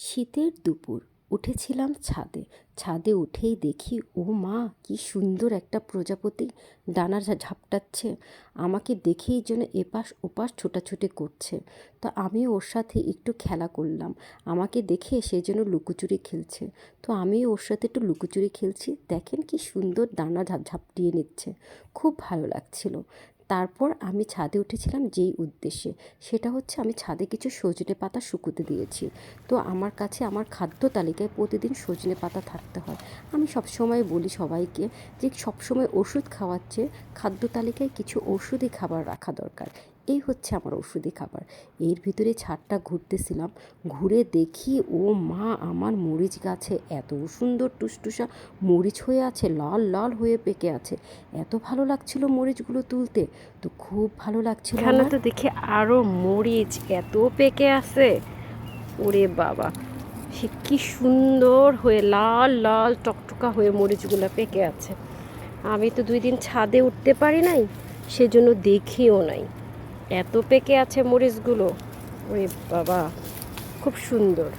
শীতের দুপুর, উঠেছিলাম ছাদে। ছাদে উঠেই দেখি, ও মা, কি সুন্দর একটা প্রজাপতি ডানা ঝাপটাচ্ছে। আমাকে দেখেই যেন এপাশ ওপাশ ছোটাছুটি করছে। তো আমি ওর সাথে একটু খেলা করলাম। আমাকে দেখে সে যেন লুকোচুরি খেলছে। তো আমি ওর সাথে একটু লুকোচুরি খেলছি। দেখেন কি সুন্দর ডানা ঝাপ ঝাপটিয়ে নিচ্ছে। খুব ভালো লাগছিল। তারপর আমি ছাদে উঠেছিলাম যেই উদ্দেশ্যে। সেটা হচ্ছে আমি ছাদে কিছু সজনে পাতা শুকোতে দিয়েছি। তো আমার কাছে আমার খাদ্য তালিকায় প্রতিদিন সজনে পাতা থাকতে হয়। আমি সবসময় বলি সবাইকে যে সবসময় ওষুধ খাওয়াচ্ছে খাদ্য তালিকায় কিছু ওষুধি খাবার রাখা দরকার। এই হচ্ছে আমার ওষুধি খাবার। এর ভিতরে ছাদটা ঘুরতেছিলাম ঘুরে দেখি ও মা আমার মরিচ গাছে এত সুন্দর টুসটুসা মরিচ হয়ে আছে লাল লাল হয়ে পেকে আছে। এত ভালো লাগছিল মরিচগুলো তুলতে তো খুব ভালো লাগছিল এখানে তো দেখি আরও মরিচ এত পেকে আছে। ওরে বাবা সে কি সুন্দর হয়ে লাল লাল টকটকা হয়ে মরিচগুলো পেকে আছে। আমি তো দুই দিন ছাদে উঠতে পারি নাই সেজন্য দেখিও নাই। এত পেকে আছে মরিচগুলো। ওরে বাবা, খুব সুন্দর,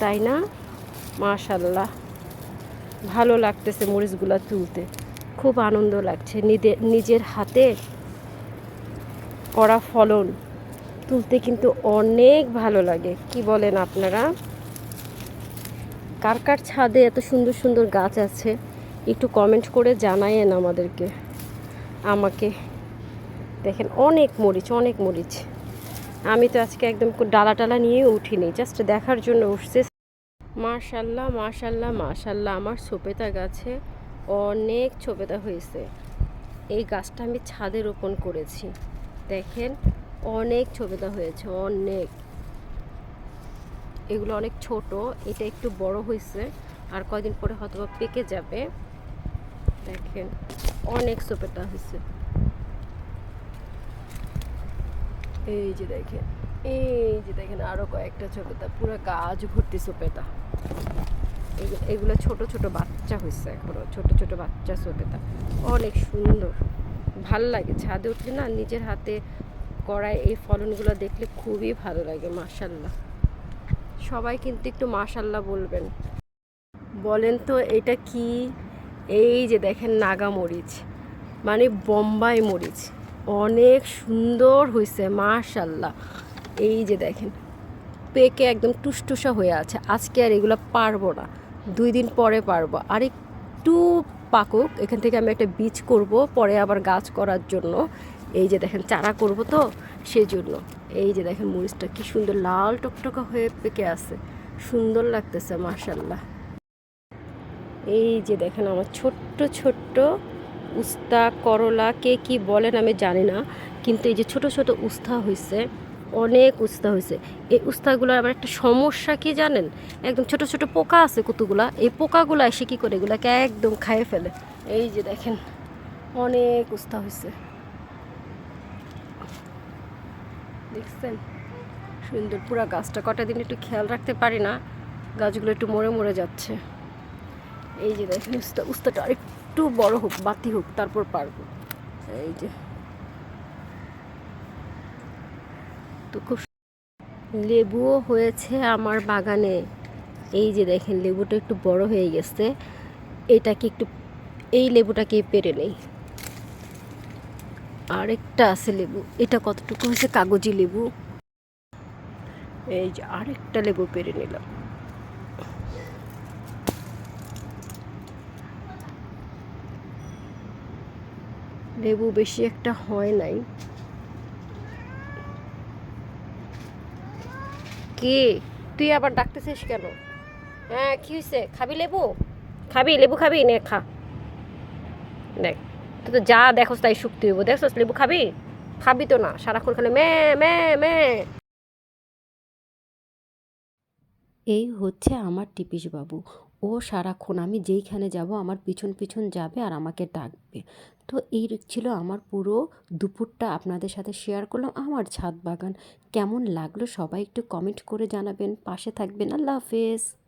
তাই না? মাশাল্লাহ, ভালো লাগতেছে মরিচগুলো তুলতে। খুব আনন্দ লাগছে নিজে নিজের হাতে করা ফলন তুলতে কিন্তু অনেক ভালো লাগে। কি বলেন আপনারা? কার কার ছাদে এত সুন্দর সুন্দর গাছ আছে, একটু কমেন্ট করে জানায়েন আমাদেরকে, আমাকে। দেখেন, অনেক মরিচ অনেক মরিচ। আমি তো আজকে একদম ডালা টালা নিয়ে উঠিনি জাস্ট দেখার জন্য উঠছে। মাশাল্লাহ মাশাল্লাহ মাশাল্লাহ, আমার সপেতা গাছে অনেক সপেতা হয়েছে। এই গাছটা আমি ছাদে রোপণ করেছি। দেখেন, অনেক ছবিতা হয়েছে, অনেক। এগুলো অনেক ছোট, এটা একটু বড় হয়েছে, আর কয়দিন পরে হয়তো পেকে যাবে। দেখেন, অনেক সোপেটা হয়েছে। এই যে দেখেন, এই যে দেখেন আরও কয়েকটা ছোপেতা পুরো গাছ ভর্তি সোপেতা এগুলো- ছোট ছোট বাচ্চা হয়েছে এখনও, ছোট ছোট বাচ্চা সোপেতা অনেক সুন্দর, ভালো লাগে। ছাদে উঠলে না নিজের হাতে করায় এই ফলনগুলো দেখলে খুবই ভালো লাগে, মাশাল্লাহ। সবাই কিন্তু একটু মাশাল্লাহ বলবেন। বলেন তো এটা কি? এই যে দেখেন নাগা মরিচ মানে বোম্বাই মরিচ। অনেক সুন্দর হয়েছে মাশাল্লাহ এই যে দেখেন, পেকে একদম টুসটুসা হয়ে আছে। আজকে আর এগুলো পারব না, দুই দিন পরে পারব। আর একটু পাকুক, এখান থেকে আমি একটা বীজ করব, পরে আবার গাছ করার জন্য। এই যে দেখেন, চারা করব তো সেই জন্য এই যে দেখেন, মরিচটা কি সুন্দর লাল টকটকা হয়ে পেকে আছে। সুন্দর লাগতেছে মাশাল্লাহ এই যে দেখেন, আমার ছোট্ট ছোট্ট উস্তা, করলা, কে কি বলেন আমি জানি না, কিন্তু এই যে ছোট ছোট উস্তা হয়েছে অনেক উস্তা হয়েছে এই উস্তাগুলোর আবার একটা সমস্যা কি জানেন? একদম ছোট ছোট পোকা আছে কতগুলা, এই পোকাগুলো এসে কি করে এগুলাকে একদম খাইয়ে ফেলে। এই যে দেখেন, অনেক উস্তা হয়েছে দেখছেন? সুন্দর, পুরা গাছটা কটা দিন একটু খেয়াল রাখতে পারি না, গাছগুলো একটু মরে মরে যাচ্ছে। এই যে দেখেন, উস্তা, উস্তাটা আরেকটু বড় হোক, বাতি হোক, তারপর পারব। এই যে। তো খুব লেবুও হয়েছে আমার বাগানে। এই যে দেখেন, লেবুটা একটু বড় হয়ে গেছে। এটাকে একটু এই লেবুটাকে পেরে নেই। আরেকটা আছে লেবু। এটা কতটুকু হয়েছে? কাগজি লেবু। এই যে আরেকটা লেবু পেরে নিলাম। লেবু বেশি একটা হয় নাই। কে? তুই আবার ডাকতেছিস কেন? হ্যাঁ কি হয়েছে খাবি লেবু? খাবি লেবু খাবি? নে, খা। দেখ তুই তো যা দেখোস তাই শুক্তি হইব। দেখছস লেবু খাবি? খাবি তো না, সারাক্ষণ খালে মে মে মে। এই হচ্ছে আমার টিপিসবাবু। ও সারাক্ষণ আমি যেইখানে যাব, আমার পিছন পিছন যাবে আর আমাকে ডাকবে। তো এই ছিল আমার পুরো দুপুরটা আপনাদের সাথে শেয়ার করলাম। আমার ছাদ বাগান কেমন লাগল সবাই একটু কমেন্ট করে জানাবেন। পাশে থাকবেন। আল্লাহ হাফেজ।